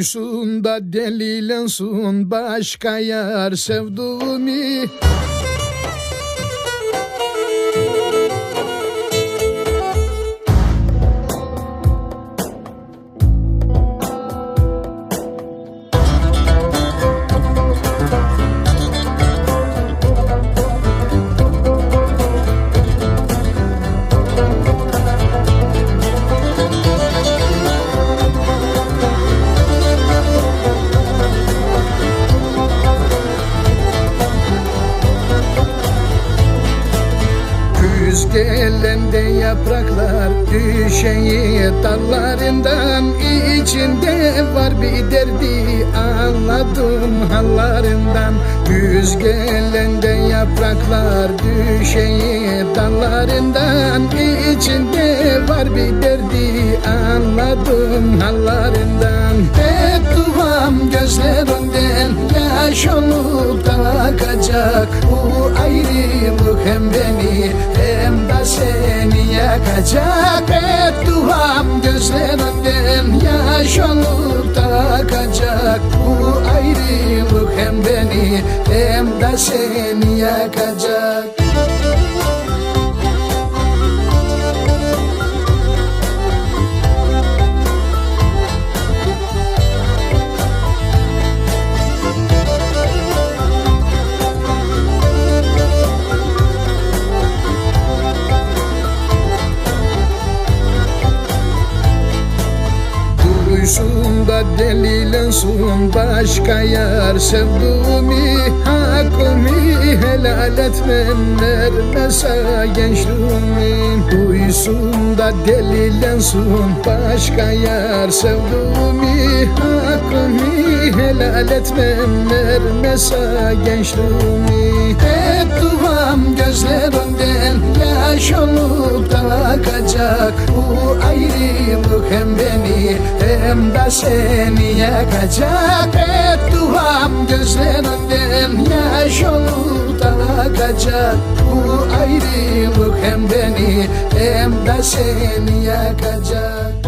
Duysun da delilensin başka yar sevduğumu Güz gelende yapraklar düşeyi dallarından içinde var bir derdi anladım hallarından. Güz gelende yapraklar düşeyi dallarından içinde var bir derdi anladım hallarından. Hep duam gözlerimden yaş olup da akacak Bu ayrılık hem beni yakacak Hep duam gözlerimden yaş olup da Bu ayrılık hem beni hem de seni yakacak Duysun da delilensin başka yar sevduğumu Hakkımı helal etmem. Vermese gençliğimi Duysun da delilensin başka yar sevduğumu Hakkımı helal etmem. Vermese gençliğimi Hep duam gözlerimden yaş olup da akacak Bu ayrılık hem beni hem de seni yakacak. Hep duam gözlerimden yaş olup da akacak Bu ayrılık hem beni hem de seni yakacak